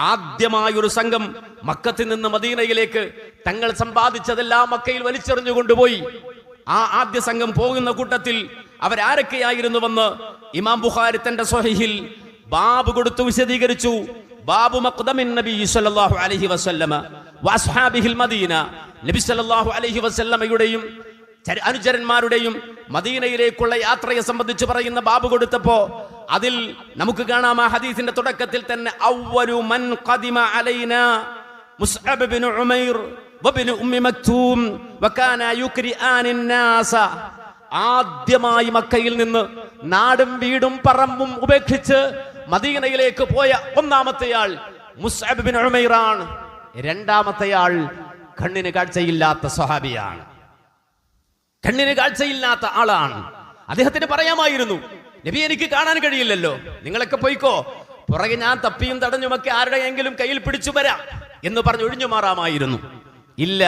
ആദ്യമായൊരു സംഘം മക്കത്തിൽ നിന്ന് മദീനയിലേക്ക് തങ്ങൾ സമ്പാദിച്ചതെല്ലാം മക്കയിൽ വലിച്ചെറിഞ്ഞു കൊണ്ടുപോയി ആ ആദ്യ സംഘം പോകുന്ന കൂട്ടത്തിൽ അവരാരൊക്കെയായിരുന്നുവെന്ന് ഇമാം ബുഖാരി തന്റെ സ്വഹീഹിൽ ബാബു കൊടുത്തു വിശദീകരിച്ചു. ബാബു മഖ്ദമിൻ നബി സല്ലല്ലാഹു അലൈഹി വസല്ലമ വസ്ഹാബിഹിൽ മദീന. നബി സല്ലല്ലാഹു അലൈഹി വസല്ലമയുടെയും ചര- അനുചരന്മാരുടെയും മദീനയിലേക്കുള്ള യാത്രയെ സംബന്ധിച്ച് പറയുന്ന ബാബു കൊടുത്തപ്പോ അതിൽ നമുക്ക് കാണാം ആ ഹദീസിന്റെ തുടക്കത്തിൽ തന്നെ അവ്വലു മൻ ഖദിമ അലൈന മുസ്അബ് ബിൻ ഉമൈർ വബിൻ ഉമ്മി മക്തൂം വകാന യുക്രിആനിൻ നാസ. ആദ്യമായി മക്കയിൽ നിന്ന് നാടും വീടും പറമ്പും ഉപേക്ഷിച്ച് മദീനയിലേക്ക് പോയ ഒന്നാമത്തെയാൾ മുസ്അബ് ബിൻ ഉമൈറാണ്. രണ്ടാമത്തെയാൾ കണ്ണിന് കാഴ്ചയില്ലാത്ത സ്വഹാബിയാണ്. കണ്ണിന് കാഴ്ചയില്ലാത്ത ആളാണ്. അദ്ദേഹത്തിന് പറയാമായിരുന്നു നബി എനിക്ക് കാണാൻ കഴിയില്ലല്ലോ. നിങ്ങളൊക്കെ പോയിക്കോ. പുറകെ ഞാൻ തപ്പിയും തടഞ്ഞുമൊക്കെ ആരുടെയെങ്കിലും കയ്യിൽ പിടിച്ചു വരാം എന്ന് പറഞ്ഞ് ഒഴിഞ്ഞു മാറാമായിരുന്നു. ഇല്ല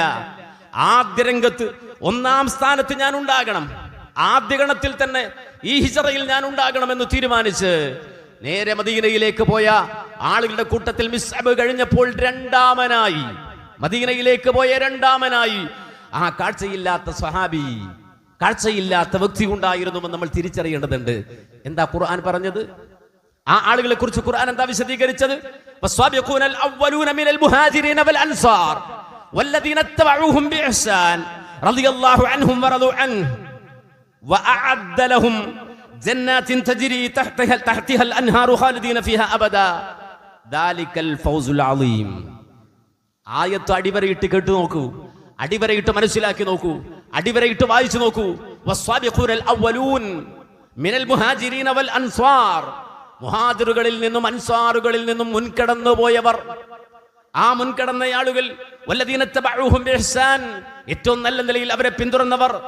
ആദ്യ രംഗത്ത് ഒന്നാം സ്ഥാനത്ത് ഞാൻ ഉണ്ടാകണം. ആദ്യ ഗണത്തിൽ തന്നെ ഈ ഹിജറയിൽ ഞാൻ ഉണ്ടാകണമെന്ന് തീരുമാനിച്ച് നേരെ മദീനയിലേക്ക് പോയ ആളുകളുടെ കൂട്ടത്തിൽ മിസ്അബ് കഴിഞ്ഞപ്പോൾ രണ്ടാമനായി. മദീനയിലേക്ക് പോയ രണ്ടാമനായി. ആ കാഴ്ചയില്ലാത്ത സ്വഹാബി കാഴ്ചയില്ലാത്ത വ്യക്തി ഉണ്ടായിരുന്നുവെന്ന് നമ്മൾ തിരിച്ചറിയേണ്ടതുണ്ട്. എന്താ ഖുർആൻ പറഞ്ഞത്? ആ ആളുകളെ കുറിച്ച് ഖുർആൻ എന്താ വിശദീകരിച്ചത്? ആയത്ത് അടിവരയിട്ട് കേട്ടു നോക്കൂ. അടിവരയിട്ട് മനസ്സിലാക്കി നോക്കൂ. അടിവരയിട്ട് വായിച്ചു നോക്കൂ. മിനൽ അൻസ്വാർ. മുഹാജിറുകളിൽ നിന്നും അൻസ്വാറുകളിൽ നിന്നും മുൻകടന്നു പോയവർ ആ മുൻകടന്ന ആളുകൾ ഏറ്റവും നല്ല നിലയിൽ അവരെ പിന്തുടർന്നവർ.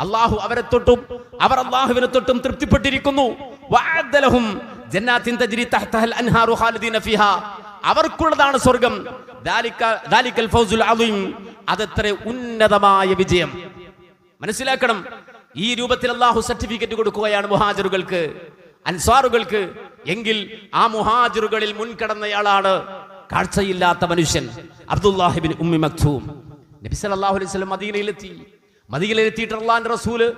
അള്ളാഹു അവരെ തൊട്ടും അവർ അള്ളാഹുവിനെ തൊട്ടും തൃപ്തിപ്പെട്ടിരിക്കുന്നു. അവർക്കുള്ളതാണ് സ്വർഗം ദാലിക- ദാലിക്കൽ ഫൗസുൽ അതത്ര ഉന്നതമായ വിജയം. മനസ്സിലാക്കണം ഈ രൂപത്തിൽ അള്ളാഹു സർട്ടിഫിക്കറ്റ് കൊടുക്കുകയാണ് മുഹാജറുകൾക്ക് അൻസാറുകൾക്ക്. എങ്കിൽ ആ മുഹാജറുകളിൽ മുൻകടന്നയാളാണ് കാഴ്ചയില്ലാത്ത മനുഷ്യൻ അബ്ദുല്ലാഹിബിൻ ഉമ്മി മക്തൂം. നബി സല്ലല്ലാഹു അലൈഹി വസല്ലം മദീനയിലെത്തി. മദീനയിലെത്തിയിട്ട് അള്ളാഹിന്റെ റസൂൽ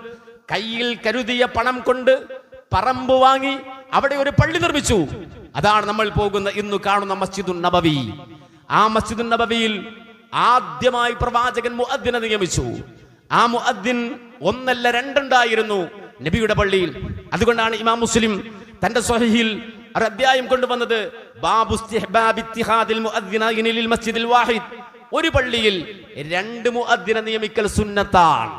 കയ്യിൽ കരുതിയ പണം കൊണ്ട് പറമ്പ് വാങ്ങി അവിടെ ഒരു പള്ളി നിർമ്മിച്ചു. അതാണ് നമ്മൾ പോകുന്ന ഇന്ന് കാണുന്ന മസ്ജിദുൻ നബവി. ആ മസ്ജിദുൻ നബവിയിൽ ആദ്യമായി പ്രവാചകൻ മുഅദ്ദിനെ നിയമിച്ചു. ആ മുഅദ്ദിൻ ഒന്നല്ല രണ്ടുണ്ടായിരുന്നു നബിയുടെ പള്ളിയിൽ. അതുകൊണ്ടാണ് ഇമാം മുസ്ലിം തന്റെ സ്വഹീഹിൽ ഒരു അധ്യായം കൊണ്ടുവന്നത്. മസ്ജിദിൽ വാഹിദ്. ഒരു പള്ളിയിൽ രണ്ട് മുഅദ്ദിനെ നിയമിക്കൽ സുന്നത്താണ്.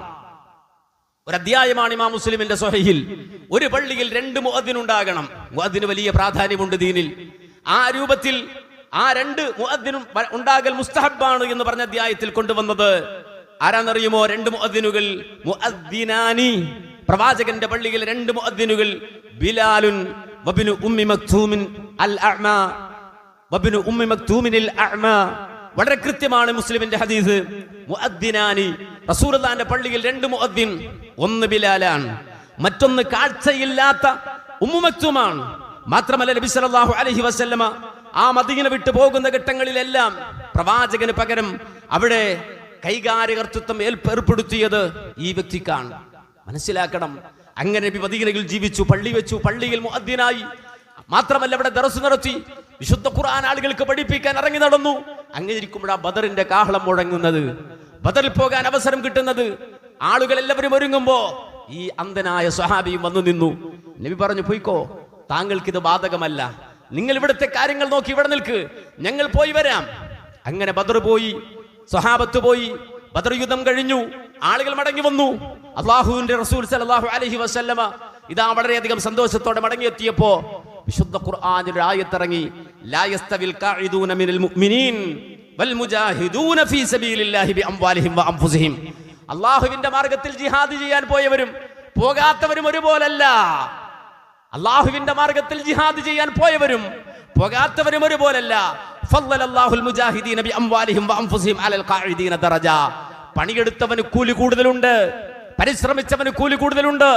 ഒരു അധ്യായമാണ് ഇമാം മുസ്ലിമിന്റെ സ്വഹയിൽ ഒരു പള്ളിയിൽ രണ്ട് മുഅദ്ദിനുണ്ടാകണം. മുഅദ്ദിന് വലിയ പ്രാധാന്യമുണ്ട് ദീനിൽ. ആ രൂപത്തിൽ ആ രണ്ട് മുഅദ്ദിനും ഉണ്ടാകൽ മുസ്തഹബാണ് എന്ന് പറഞ്ഞ അധ്യായത്തിൽ കൊണ്ടുവന്നത്. ആരാന്നറിയുമോ? രണ്ട് മുഅദ്ദിനുകൾ മുഅദ്ദിനാനി. പ്രവാചകന്റെ പള്ളിയിൽ രണ്ട് മുഅദ്ദിനുകൾ ബിലാലുൻ വബിനു ഉമ്മി മക്തൂമിൻ അൽ അഅ്മ വബിനു ഉമ്മി മക്തൂമിനിൽ അഅ്മ വളരെ കൃത്യമാണ് മുസ്ലിമിന്റെ ഹദീസ്. മുഅദ്ദിനാനി. റസൂലുള്ളാഹിന്റെ പള്ളിയിൽ രണ്ട് മുഅദ്ദിൻ ഒന്ന് ബിലാലാണ്. മറ്റൊന്ന് കാഴ്ചയില്ലാത്ത ഉമ്മു മക്തൂമാണ്. മാത്രമല്ല നബി സല്ലല്ലാഹു അലൈഹി വസല്ലമ ആ മദീന വിട്ടു പോകുന്ന ഘട്ടങ്ങളിലെല്ലാം പ്രവാചകന് പകരം അവിടെ കൈകാര്യകർത്തൃത്വം ഏർപ്പെടുത്തിയത് ഈ വ്യക്തിക്കാണ്. മനസ്സിലാക്കണം. അങ്ങനെ നബി മദീനയിൽ ജീവിച്ചു പള്ളി വെച്ചു പള്ളിയിൽ മുഅദ്ദിനായി. മാത്രമല്ല അവിടെ ദറസ് നടത്തി. വിശുദ്ധ ഖുർആൻ ആളുകൾക്ക് പഠിപ്പിക്കാൻ ഇറങ്ങി നടന്നു. അങ്ങനെ ഇരിക്കുമ്പോഴാ ബദറിന്റെ കാഹളം മുഴങ്ങുന്നത്. ബദറിൽ പോകാൻ അവസരം കിട്ടുന്നത്. ആളുകൾ എല്ലാവരും ഒരുങ്ങുമ്പോ ഈ അന്ധനായ സ്വഹാബിയും വന്നു നിന്നു. നബി പറഞ്ഞു പോയിക്കോ താങ്കൾക്ക് ഇത് ബാധകമല്ല. നിങ്ങൾ ഇവിടുത്തെ കാര്യങ്ങൾ നോക്കി ഇവിടെ നിൽക്ക്. ഞങ്ങൾ പോയി വരാം. അങ്ങനെ ബദർ പോയി സ്വഹാബത്ത് പോയി ബദർ യുദ്ധം കഴിഞ്ഞു ആളുകൾ മടങ്ങി വന്നു. അള്ളാഹുവിന്റെ റസൂൽ സല്ലല്ലാഹു അലഹി വസല്ലമ ഇതാ വളരെയധികം സന്തോഷത്തോടെ മടങ്ങിയെത്തിയപ്പോ വിശുദ്ധ ഖുർആനിൽ ഒരു ആയത്തിറങ്ങി ലാ യസ്തവിൽ ഖാഇദൂന മിനൽ മുഅ്മിനീൻ മുജാഹിദൂന ഫീ സബീലില്ലാഹി ബിഅംവാലിഹിം വഅൻഫുസിഹിം അള്ളാഹുവിന്റെ മാർഗത്തിൽ ജിഹാദ് ചെയ്യാൻ പോയവരും പോകാത്തവരും ഒരുപോലല്ല. അള്ളാഹുവിന്റെ മാർഗത്തിൽ ജിഹാദ് ചെയ്യാൻ പോയവരും പോകാത്തവരും ഒരുപോലല്ല. പണിയെടുത്തവന് കൂലി കൂടുതലുണ്ട് പരിശ്രമിച്ചവന് കൂലി കൂടുതലുണ്ട്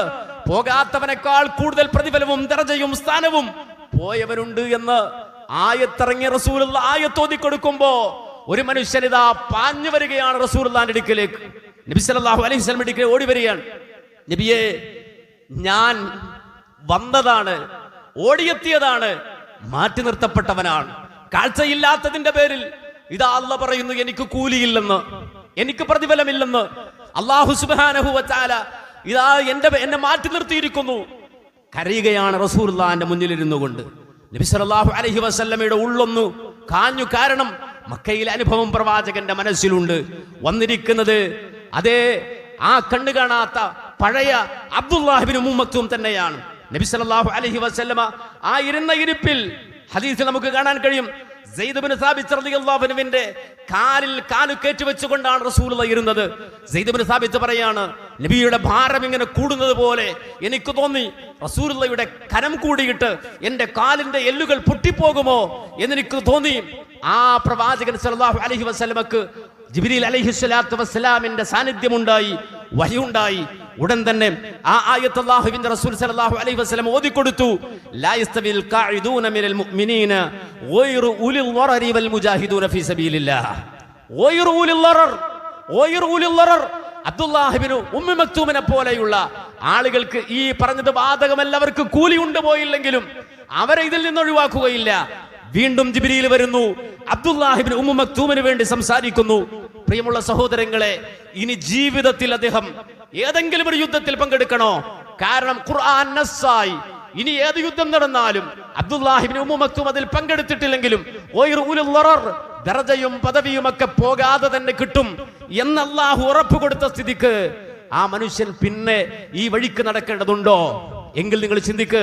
പോകാത്തവനേക്കാൾ കൂടുതൽ പ്രതിഫലവും ദർജയും സ്ഥാനവും പോയവരുണ്ട് എന്ന് ആയത്തിറങ്ങിയ റസൂലുള്ള ആയത്തോതി കൊടുക്കുമ്പോ ഒരു മനുഷ്യനിതാ പാഞ്ഞു വരികയാണ് റസൂലുള്ളാന്റെ അടുക്കലേക്ക്. നബി സല്ലല്ലാഹു അലൈഹി അടുക്കൽ ഓടി വരികയാണ്. നബിയെ ഞാൻ വന്നതാണ് ഓടിയെത്തിയതാണ് മാറ്റി നിർത്തപ്പെട്ടവനാണ്. കാഴ്ചയില്ലാത്തതിന്റെ പേരിൽ ഇതാ അല്ല പറയുന്നു എനിക്ക് കൂലിയില്ലെന്ന് എനിക്ക് പ്രതിഫലമില്ലെന്ന്. അള്ളാഹു സുബ്ഹാനഹു വച്ചാല ഇതാ എന്റെ എന്നെ മാറ്റി നിർത്തിയിരിക്കുന്നു. കരയുകയാണ് റസൂലുള്ളാന്റെ മുന്നിലിരുന്നു കൊണ്ട്. നബി അലഹി വസല്ലമയുടെ ഉള്ളൊന്നു കാഞ്ഞു കാരണം മക്കയിൽ അനുഭവം പ്രവാചകന്റെ മനസ്സിലുണ്ട്. വന്നിരിക്കുന്നത് അതേ ആ കണ്ണു കാണാത്ത പഴയ അബ്ദുല്ലാഹിബിന് മുമ്മത്തും തന്നെയാണ്. നബി സല്ലല്ലാഹു അലൈഹി വസല്ലമ ആ ഇരുന്ന ഇരിപ്പിൽ ഹദീസിൽ നമുക്ക് കാണാൻ കഴിയും. സെയ്ദ് ബിൻ സാബിത്ത് റളിയല്ലാഹു അൻഹുവിന്റെ കാലിൽ കാലു കയറ്റി വെച്ചുകൊണ്ടാണ് റസൂലുള്ള ഇരുന്നത്. സെയ്ദ് ബിൻ സാബിത്ത് പറയാണ് നബിയുടെ ഭാരം ഇങ്ങനെ കൂടുന്നത് പോലെ എനിക്ക് തോന്നി റസൂലുള്ളയുടെ കനം കൂടിയിട്ട് എന്റെ കാലിന്റെ എല്ലുകൾ പൊട്ടിപ്പോകുമോ എന്നെനിക്ക് തോന്നി. ആ പ്രവാചകൻ സല്ലല്ലാഹു അലൈഹി വസല്ലമക്ക് ജിബ്രീൽ അലൈഹി സ്വലാത്തു വസ്സലാമിന്റെ സാന്നിധ്യമുണ്ടായി വഹിയുണ്ടായി ഉടൻ തന്നെ ആ ആയത്ത് അല്ലാഹുവിന്റെ റസൂൽ സല്ലല്ലാഹു അലൈഹി വസല്ലം ഓതിക്കൊടുത്തു. ലാ യസ്തവിൽ ഖാഇദൂന മിനൽ മുഅ്മിനീന ഗൈറു ഉലിൽ ളറരി വൽ മുജാഹിദൂന ഫീ സബീലില്ലാഹ്. ഗൈറു ഉലിൽ ളറർ ഗൈറു ഉലിൽ ളറർ. അബ്ദുല്ലാഹിബിന് ഉമ്മു മക്തൂമിനെ പോലെയുള്ള ആളുകൾക്ക് ഈ പറഞ്ഞത് ബാധകമല്ല അവർക്ക് കൂലി കൊണ്ടുപോയില്ലെങ്കിലും അവരെ ഇതിൽ നിന്ന് ഒഴിവാക്കുകയില്ല. വീണ്ടും ജിബ്രീൽ വരുന്നു. അബ്ദുല്ലാഹിബിൻ ഉമ്മു മക്തൂമിന് വേണ്ടി സംസാരിക്കുന്നു. പ്രിയമുള്ള സഹോദരങ്ങളെ ഇനി ജീവിതത്തിൽ അദ്ദേഹം ഏതെങ്കിലും ഒരു യുദ്ധത്തിൽ പങ്കെടുക്കണോ? കാരണം ഖുർആൻ നസ്സായി. ഇനി ഏത് യുദ്ധം നടന്നാലും അബ്ദുല്ലാഹിബിന് ഉമ്മു മക്തൂം അതിൽ പങ്കെടുത്തിട്ടില്ലെങ്കിലും ദറജയും പദവിയും ഒക്കെ പോകാതെ തന്നെ കിട്ടും എന്ന് അല്ലാഹു ഉറപ്പ് കൊടുത്ത സ്ഥിതിക്ക് ആ മനുഷ്യൻ പിന്നെ ഈ വഴിക്ക് നടക്കേണ്ടതുണ്ടോ? എങ്കിൽ നിങ്ങൾ ചിന്തിക്ക്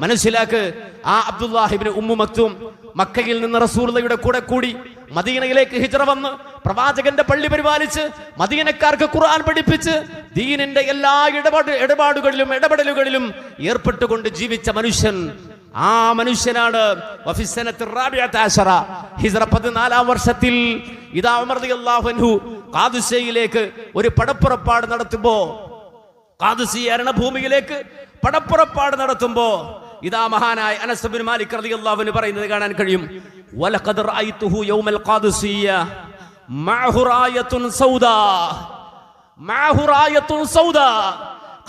മനസ്സിലാക്ക്. ആ അബ്ദുല്ലാഹിബിന് ഉമ്മു മക്തും മക്കയിൽ നിന്ന് റസൂലുള്ളയുടെ കൂടെ കൂടി മദീനയിലേക്ക് ഹിജറ വന്ന് പ്രവാചകന്റെ പള്ളി പരിപാലിച്ച് മദീനക്കാർക്ക് ഖുർആൻ പഠിപ്പിച്ച് ദീനിന്റെ എല്ലാ ഇടപാട് ഇടപാടുകളിലും ഇടപെടലുകളിലും ഏർപ്പെട്ടുകൊണ്ട് ജീവിച്ച മനുഷ്യൻ ആ മനുഷ്യനാണ്. ഹിജ്റ പതിനാലാം വർഷത്തിൽ ഇതാ ഒരു പടപ്പുറപ്പാട് നടത്തുമ്പോ കാതുസി ഭൂമിയിലേക്ക് പടപ്പുറപ്പാട് നടത്തുമ്പോ ഇതാ മഹാനായ അനസ് ബിൻ മാലിക് റളിയല്ലാഹു അൻഹു പറയുന്നത് കാണാൻ കഴിയും.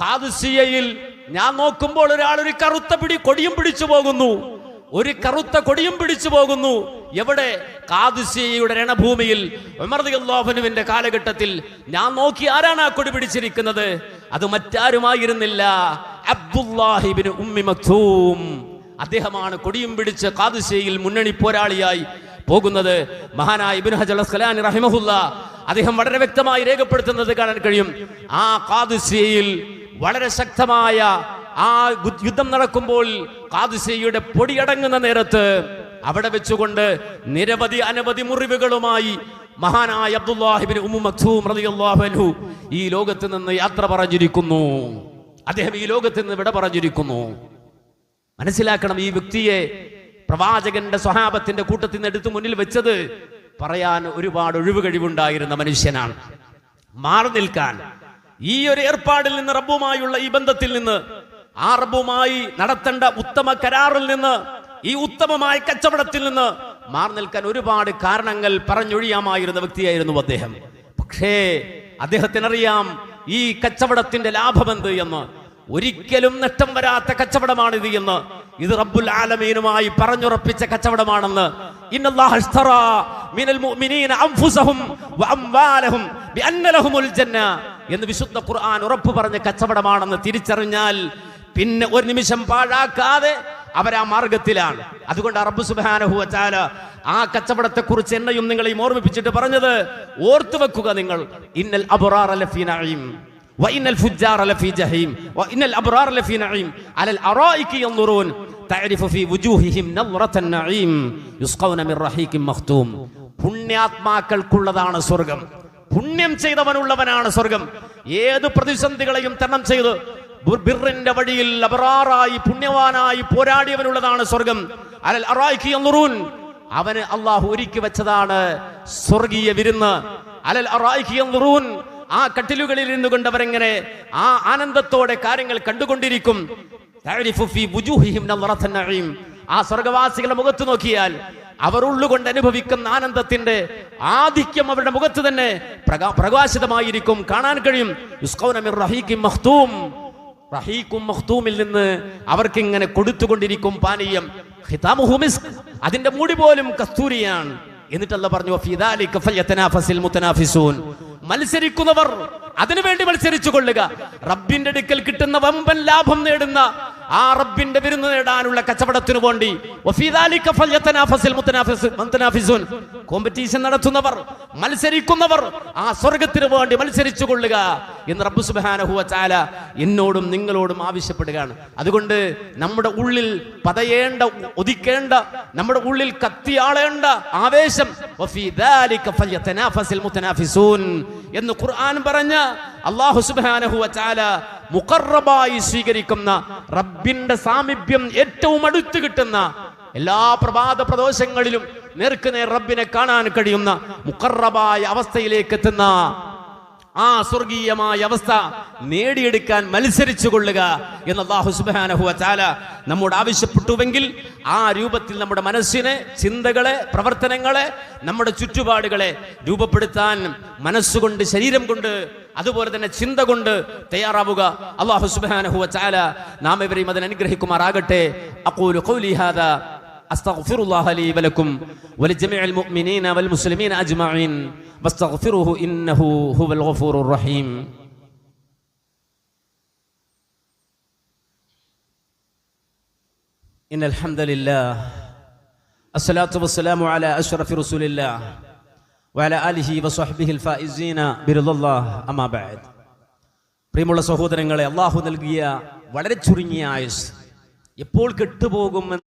ഖാദിസിയയിൽ ഞാൻ നോക്കുമ്പോൾ ഒരാൾ ഒരു കറുത്ത പിടി കൊടിയും പിടിച്ചു പോകുന്നു. ഒരു കറുത്ത കൊടിയും പിടിച്ചു പോകുന്നു. എവിടെ? കാതുസിയയുടെ രണഭൂമിയിൽ. അൻഹുവിന്റെ കാലഘട്ടത്തിൽ ഞാൻ നോക്കി ആരാണ് ആ കൊടി പിടിച്ചിരിക്കുന്നത്? അത് മറ്റാരുമായിരുന്നില്ല. അബ്ദുല്ലാഹിബിന് ഉമ്മി മക്തൂം. അദ്ദേഹമാണ് കൊടിയും പിടിച്ച് കാതുശേയിൽ മുന്നണി പോരാളിയായി പോകുന്നത്. മഹാനായ ഇബ്നു ഹജൽ അസ്ഖലാനി റഹിമഹുല്ല അദ്ദേഹം വളരെ വ്യക്തമായി രേഖപ്പെടുത്തുന്നത് കാണാൻ കഴിയും. ആ കാതുശേയിൽ വളരെ ശക്തമായ ആ യുദ്ധം നടക്കുമ്പോൾ കാതുസയുടെ പൊടിയടങ്ങുന്ന നേരത്ത് അവിടെ വെച്ചുകൊണ്ട് നിരവധി അനവധി മുറിവുകളുമായി മഹാനായ അബ്ദുല്ലാഹിബിൻ ഉമ്മു മക്സൂം റളിയല്ലാഹു അൻഹു ഈ ലോകത്ത് നിന്ന് യാത്ര പറഞ്ഞിരിക്കുന്നു. അദ്ദേഹം ഈ ലോകത്ത് നിന്ന് വിട പറഞ്ഞിരിക്കുന്നു. മനസ്സിലാക്കണം ഈ വ്യക്തിയെ പ്രവാചകന്റെ സ്വഹാബത്തിന്റെ കൂട്ടത്തിൽ നിന്ന് എടുത്തു മുന്നിൽ വെച്ചത് പറയാൻ ഒരുപാട് ഒഴിവ് കഴിവുണ്ടായിരുന്ന മനുഷ്യനാണ്. മാറി നിൽക്കാൻ. ഈ ഒരു ഏർപ്പാടിൽ നിന്ന് റബ്ബുമായുള്ള ഈ ബന്ധത്തിൽ നിന്ന് ആ റബ്ബുമായി നടത്തേണ്ട ഉത്തമ കരാറിൽ നിന്ന് ഈ ഉത്തമമായ കച്ചവടത്തിൽ നിന്ന് മാറി നിൽക്കാൻ ഒരുപാട് കാരണങ്ങൾ പറഞ്ഞൊഴിയാമായിരുന്ന വ്യക്തിയായിരുന്നു അദ്ദേഹം. പക്ഷേ അദ്ദേഹത്തിനറിയാം ഈ കച്ചവടത്തിന്റെ ലാഭമെന്ത് എന്ന്. ഒരിക്കലും നഷ്ടം വരാത്ത കച്ചവടമാണിത് എന്ന് ഇത് റബ്ബുൽ ആലമീനുമായി പറഞ്ഞുറപ്പിച്ച കച്ചവടമാണെന്ന് എന്ന് വിശുദ്ധ ഖുർആൻ ഉറപ്പ് പറഞ്ഞ കച്ചവടമാണെന്ന് തിരിച്ചറിഞ്ഞാൽ പിന്നെ ഒരു നിമിഷം പാഴാക്കാതെ അവരാ മാർഗത്തിലാണ്. അതുകൊണ്ട് അറബ് സുബ്ഹാനഹു വതആല ആ കച്ചവടത്തെ കുറിച്ച് എന്നെയും നിങ്ങളെയും ഓർമ്മിപ്പിച്ചിട്ട് പറഞ്ഞത് ഓർത്തു വെക്കുക നിങ്ങൾ. ഇന്നൽ അബുറാർ ലഫീ നഈം. وإن الفجار لفي جحيم وإن الأبرار لفي نعيم على الأرائك ينظرون تعرف في وجوههم نظرة النعيم يسقون من رحيق مختوم പുണ്യാത്മാക്കൾക്കുള്ളതാണ് സ്വർഗം പുണ്യം ചെയ്തവനുള്ളവനാണ് സ്വർഗം ഏത് പ്രതിസന്ധികളെയും തരണം ചെയ്ത് ബിർ- ബിർറിന്റെ വഴിയിൽ അബറാറായി പുണ്യവാനായി പോരാടിയവനുള്ളതാണ് സ്വർഗം അലൽ അറായിക്ക് യൻദുറൂൻ. അവന് അള്ളാഹു ഒരുക്കി വെച്ചതാണ് സ്വർഗീയ വിരുന്ന് അലൽ അറായിക്ക് യൻദുറൂൻ. ആ കട്ടിലുകളിൽ ഇരുന്നു കൊണ്ട് അവരെങ്ങനെ ആ ആനന്ദത്തോടെ കാര്യങ്ങൾ കണ്ടുകൊണ്ടിരിക്കും. ആ സ്വർഗവാസികളുടെ മുഖത്ത് നോക്കിയാൽ അവർ ഉള്ളുകൊണ്ട് അനുഭവിക്കുന്ന ആനന്ദത്തിന്റെ ആധിക്യം അവരുടെ മുഖത്ത് തന്നെ പ്രകാ- പ്രകാശിതമായിരിക്കും. കാണാൻ കഴിയും. റഹീഖും നിന്ന് അവർക്ക് ഇങ്ങനെ കൊടുത്തുകൊണ്ടിരിക്കും പാനീയം. അതിന്റെ മൂടി പോലും കസ്തൂരിയാണ്. എന്നിട്ടല്ല പറഞ്ഞു. മത്സരിക്കുന്നവർ അതിനുവേണ്ടി മത്സരിച്ചു കൊള്ളുക റബ്ബിന്റെ അടുക്കൽ കിട്ടുന്ന വമ്പൻ ലാഭം നേടുന്ന ആ റബ്ബിന്റെ വിരുന്ന് നേടാനുള്ള കച്ചവടത്തിനു വേണ്ടി. കോമ്പറ്റീഷൻ നടത്തുന്നവർ മത്സരിക്കുന്നവർ ആ സ്വർഗത്തിന് വേണ്ടി മത്സരിച്ചു കൊള്ളുക എന്ന് റബ്ബു സുബ്ഹാനഹു ചാല എന്നോടും നിങ്ങളോടും ആവശ്യപ്പെടുകയാണ് അതുകൊണ്ട് നമ്മുടെ ഉള്ളിൽ പതയേണ്ട ഒതിക്കേണ്ട നമ്മുടെ ഉള്ളിൽ കത്തിയാളേണ്ട ആവേശം എന്ന് ഖുർആൻ പറഞ്ഞ അള്ളാഹു സുബ്ഹാനഹു വതആല മുഖറബായി സ്വീകരിക്കുന്ന റബ്ബിന്റെ സാമീപ്യം ഏറ്റവും അടുത്ത് കിട്ടുന്ന എല്ലാ പ്രഭാത പ്രദോഷങ്ങളിലും നേർക്കുനേർ റബ്ബിനെ കാണാൻ കഴിയുന്ന മുഖറബായ അവസ്ഥയിലേക്ക് എത്തുന്ന ആ സ്വർഗീയമായ അവസ്ഥ നേടിയെടുക്കാൻ മത്സരിച്ചു കൊള്ളുക എന്ന് അള്ളാഹു സുബ്ഹാനഹു ചാല നമ്മോട് ആവശ്യപ്പെട്ടുവെങ്കിൽ ആ രൂപത്തിൽ നമ്മുടെ മനസ്സിനെ ചിന്തകളെ പ്രവർത്തനങ്ങളെ നമ്മുടെ ചുറ്റുപാടുകളെ രൂപപ്പെടുത്താൻ മനസ്സുകൊണ്ട് ശരീരം കൊണ്ട് അതുപോലെ തന്നെ ചിന്ത കൊണ്ട് തയ്യാറാവുക അള്ളാഹു സുബ്ഹാനഹു വതആല നാം ഇവരെയും അതിന് അനുഗ്രഹിക്കുമാറാകട്ടെ അഖൂലു ഖൗലി ഹാദാ أستغفر الله لي ولكم ولجميع المؤمنين والمسلمين أجمعين واستغفروه إنه هو الغفور الرحيم إن الحمد لله الصلاة والسلام على أشرف رسول الله وعلى آله وصحبه الفائزين برضا الله أما بعد പ്രിയമുള്ള സഹോദരങ്ങളെ അള്ളാഹു നൽകിയ വളരെ ചുരുങ്ങിയ ആയുസ് എപ്പോൾ കെട്ടുപോകുമെന്ന്